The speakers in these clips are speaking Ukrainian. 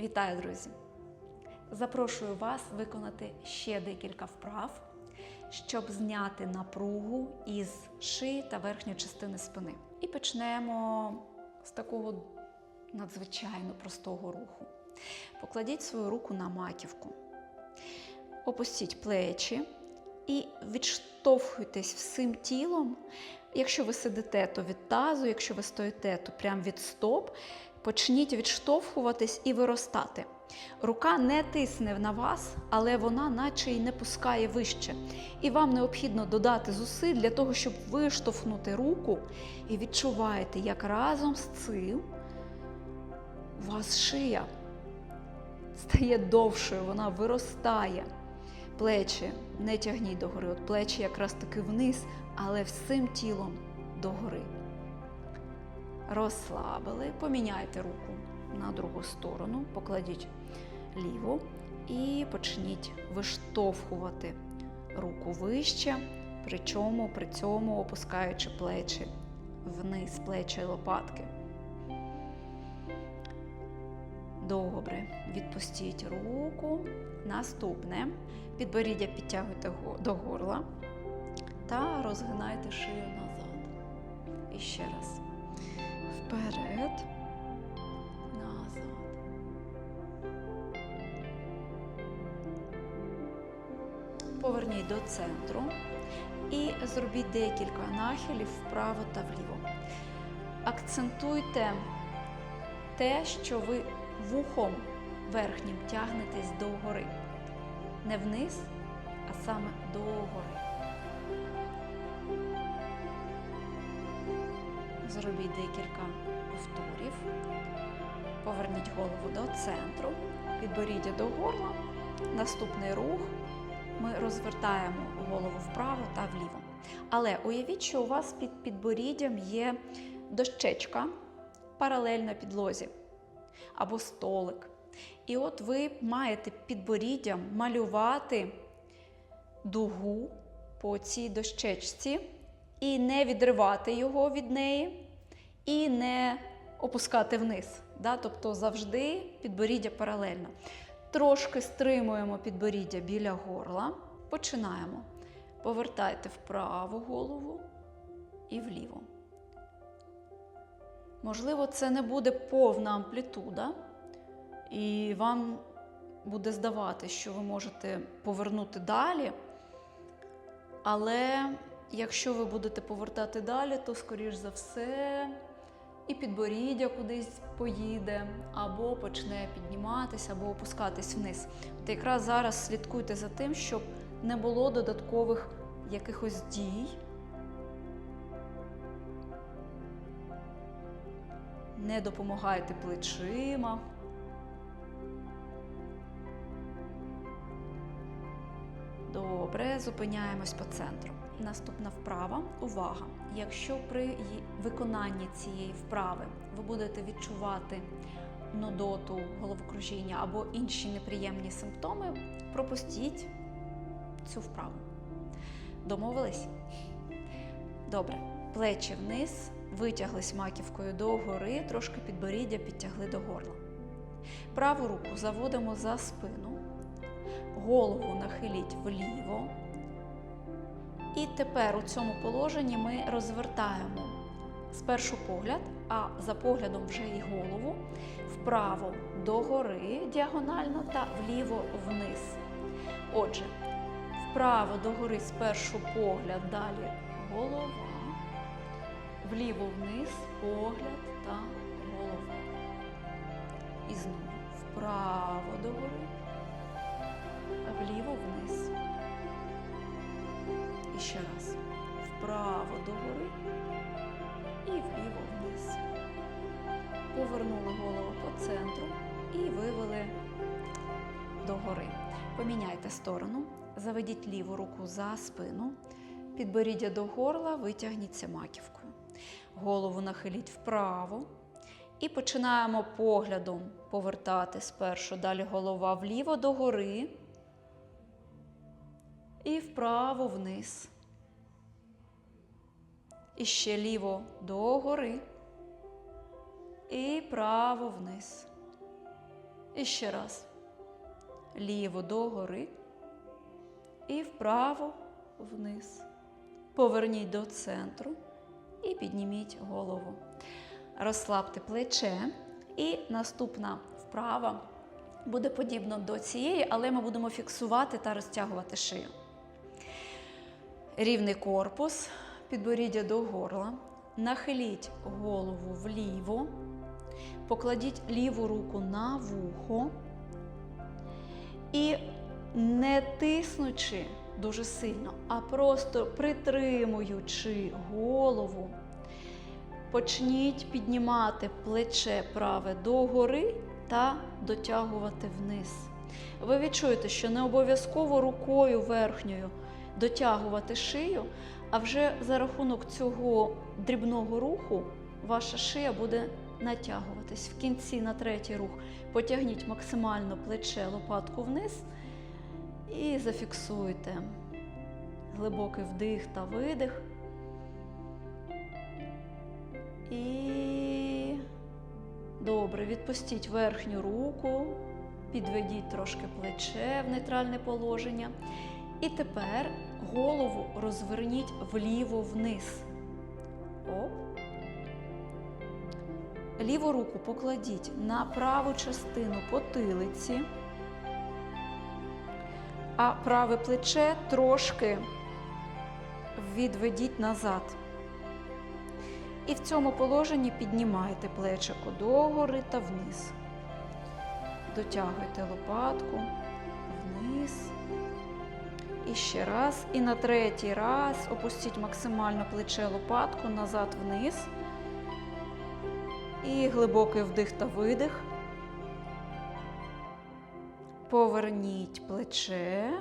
Вітаю, друзі! Запрошую вас виконати ще декілька вправ, щоб зняти напругу із шиї та верхньої частини спини. І почнемо з такого надзвичайно простого руху. Покладіть свою руку на маківку, опустіть плечі і відштовхуйтесь всім тілом. Якщо ви сидите, то від тазу, якщо ви стоїте, то прямо від стоп. Почніть відштовхуватись і виростати. Рука не тисне на вас, але вона наче й не пускає вище. І вам необхідно додати зусиль для того, щоб виштовхнути руку і відчуваєте, як разом з цим у вас шия стає довшою, вона виростає. Плечі не тягніть догори, от плечі якраз таки вниз, але всім тілом догори. Розслабили, поміняйте руку на другу сторону, покладіть ліву і почніть виштовхувати руку вище, причому при цьому опускаючи плечі вниз, плечі і лопатки. Добре, відпустіть руку. Наступне підборіддя підтягуйте до горла та розгинайте шию назад. І ще раз. Вперед, назад. Поверніть до центру і зробіть декілька нахилів вправо та вліво. Акцентуйте те, що ви вухом верхнім тягнетесь до гори. Не вниз, а саме до Зробіть декілька повторів. Поверніть голову до центру, підборіддя до горла. Наступний рух ми розвертаємо голову вправо та вліво. Але уявіть, що у вас під підборіддям є дощечка паралельно підлозі або столик. І от ви маєте підборіддям малювати дугу по цій дощечці і не відривати його від неї, і не опускати вниз. Да? Тобто завжди підборіддя паралельно. Трошки стримуємо підборіддя біля горла. Починаємо. Повертайте вправу голову і вліво. Можливо, це не буде повна амплітуда, і вам буде здавати, що ви можете повернути далі. Але якщо ви будете повертати далі, то, скоріш за все, і підборіддя кудись поїде, або почне підніматися, або опускатись вниз. От якраз зараз слідкуйте за тим, щоб не було додаткових якихось дій. Не допомагайте плечима. Добре, зупиняємось по центру. Наступна вправа. Увага! Якщо при виконанні цієї вправи ви будете відчувати нудоту, головокружіння або інші неприємні симптоми, пропустіть цю вправу. Домовились? Добре. Плечі вниз, витяглись маківкою до гори, трошки підборіддя підтягли до горла. Праву руку заводимо за спину, голову нахиліть вліво. І тепер у цьому положенні ми розвертаємо спершу погляд, а за поглядом вже і голову, вправо догори діагонально та вліво вниз. Отже, вправо догори спершу погляд, далі голова, вліво вниз погляд та голова. І знову вправо догори, вліво вниз. І ще раз. Вправо догори і вліво вниз. Повернули голову по центру і вивели догори. Поміняйте сторону, заведіть ліву руку за спину, підборіддя до горла, витягніться маківкою. Голову нахиліть вправо. І починаємо поглядом повертати спершу. Далі голова вліво догори і вправо вниз. І ще ліво догори і право вниз. І ще раз. Ліво догори і вправо вниз. Поверніть до центру і підніміть голову. Розслабте плече. І наступна вправа буде подібно до цієї, але ми будемо фіксувати та розтягувати шию. Рівний корпус, підборіддя до горла. Нахиліть голову вліво, покладіть ліву руку на вухо і не тиснучи дуже сильно, а просто притримуючи голову, почніть піднімати плече праве догори та дотягувати вниз. Ви відчуєте, що не обов'язково рукою верхньою дотягувати шию, а вже за рахунок цього дрібного руху ваша шия буде натягуватись. В кінці на третій рух потягніть максимально плече лопатку вниз і зафіксуйте глибокий вдих та видих. І добре, відпустіть верхню руку, підведіть трошки плече в нейтральне положення. І тепер голову розверніть вліво вниз. Оп. Ліву руку покладіть на праву частину потилиці, а праве плече трошки відведіть назад. І в цьому положенні піднімайте плечико догори та вниз. Дотягуйте лопатку. І ще раз. І на третій раз опустіть максимально плече лопатку назад вниз. І глибокий вдих та видих. Поверніть плече,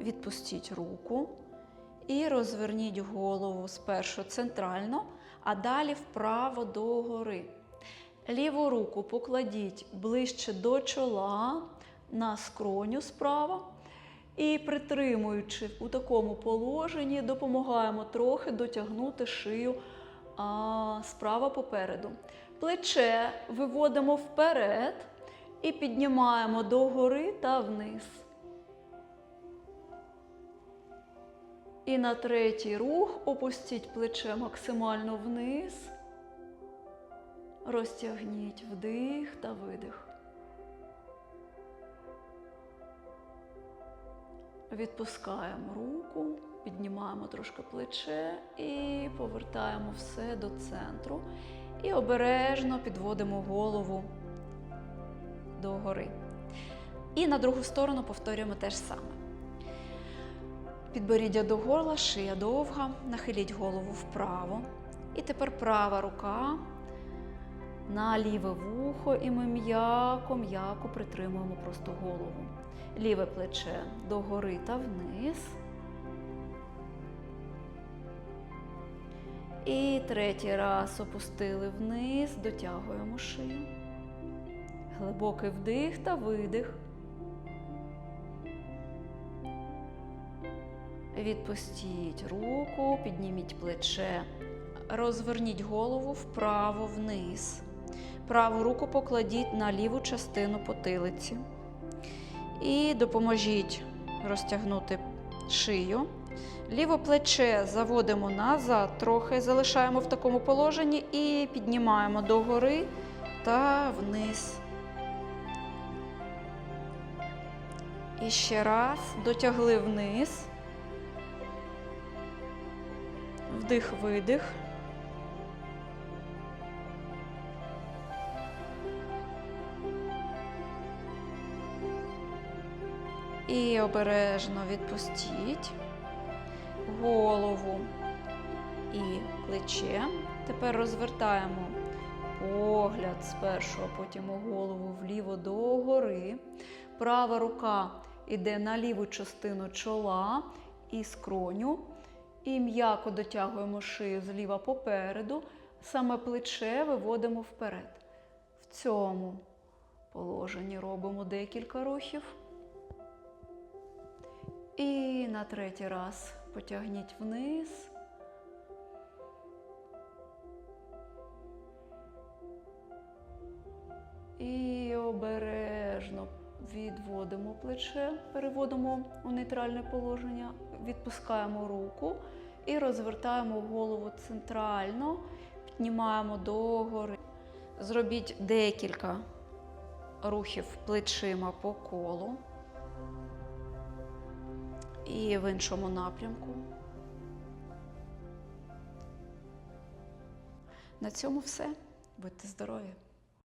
відпустіть руку і розверніть голову спершу центрально, а далі вправо догори. Ліву руку покладіть ближче до чола на скроню справа. І притримуючи у такому положенні, допомагаємо трохи дотягнути шию а, справа попереду. Плече виводимо вперед і піднімаємо догори та вниз. І на третій рух опустіть плече максимально вниз. Розтягніть вдих та видих. Відпускаємо руку, піднімаємо трошки плече і повертаємо все до центру. І обережно підводимо голову догори. І на другу сторону повторюємо те ж саме. Підборіддя до горла, шия довга, нахиліть голову вправо. І тепер права рука на ліве вухо, і ми м'яко-м'яко притримуємо просто голову. Ліве плече догори та вниз. І третій раз опустили вниз, дотягуємо шию. Глибокий вдих та видих. Відпустіть руку, підніміть плече, розверніть голову вправо вниз. Праву руку покладіть на ліву частину потилиці. І допоможіть розтягнути шию. Ліве плече заводимо назад, трохи залишаємо в такому положенні і піднімаємо догори та вниз. І ще раз дотягли вниз. Вдих, видих. І обережно відпустіть голову і плече. Тепер розвертаємо погляд спершу, а потім голову вліво догори. Права рука йде на ліву частину чола і скроню. І м'яко дотягуємо шию зліва попереду, саме плече виводимо вперед. В цьому положенні робимо декілька рухів. На третій раз потягніть вниз. І обережно відводимо плече, переводимо у нейтральне положення, відпускаємо руку і розвертаємо голову центрально, піднімаємо догори. Зробіть декілька рухів плечима по колу і в іншому напрямку. На цьому все. Будьте здорові!